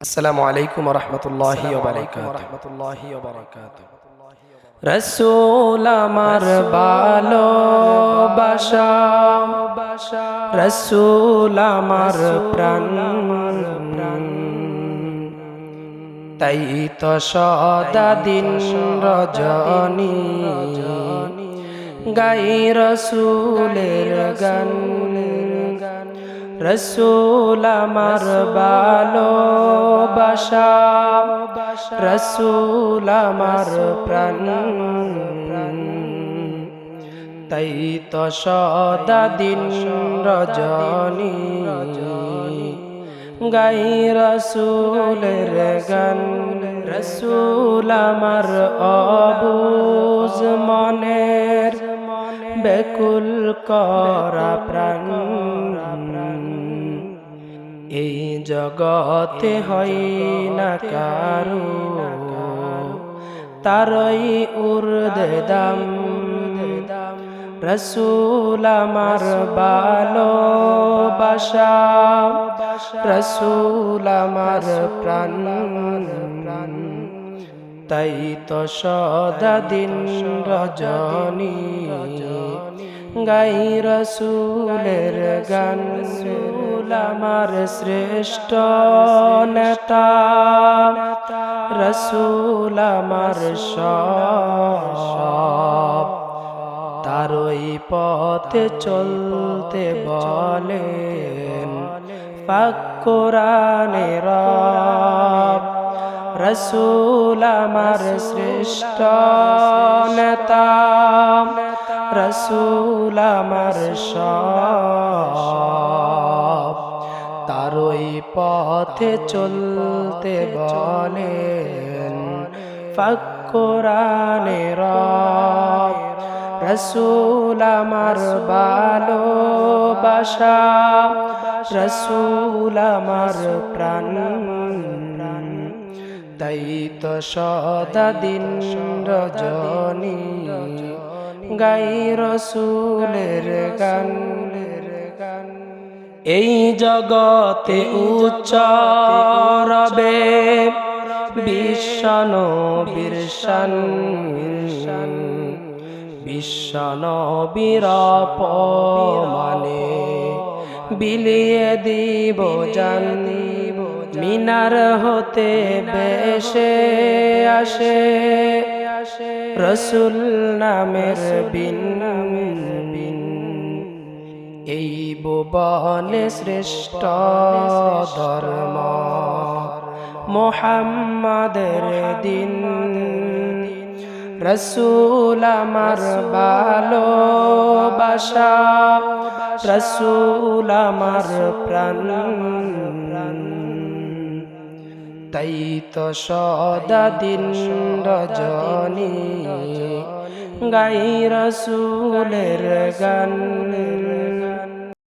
আসসালামু আলাইকুম রহমতুল্লাহি রহমতুল্লাহি রসুল আমার ভালোবাসা। রসুল আমার প্রাণ। তাই তো সদা দিন রজনী। গাই রসুলের গান। রসুল আমার ভালোবাসা। রসুল আমার প্রাণ। তাই তো সদা দিন রজনী। গাই রসুলের গান। রসুল আমার অবুজ মনের। বেকুল করা প্রাণ। এই জগতে হয় না কারু। তারই উর্দে দাম। রসুল আমার ভালোবাসা। রসুল আমার প্রাণ। তাই তো সদা দিন রজনী। গাই রসুলের গান। রসুল আমার শ্রেষ্ঠ নেতা, রসুল আমার সব। তারই পথে চলতে বলেন, পাক কোরআনে রব। রসুল আমার শ্রেষ্ঠ নেতা, রসুল আমার সব। পথে চলতে কোরআনে রব, রসুল আমার ভালোবাসা, রসুল আমার প্রাণ। তাই তো সদা দিন রজনী, গাই রসুলের গান। এই জগতে উচ্চরবে বিশ্বন বীরসান বিশ্বনবীর মানে বিলিয়ে দিব জান। মিনার হতে বেশে আসে। রসুল নামের বিন এই ভুবনে শ্রেষ্ঠ ধর্ম, মোহাম্মদের দিন। রসুল আমার ভালোবাসা, রসুল আমার প্রাণ। তাই তো সদা দিন রজনী, গাই রসুলের গান।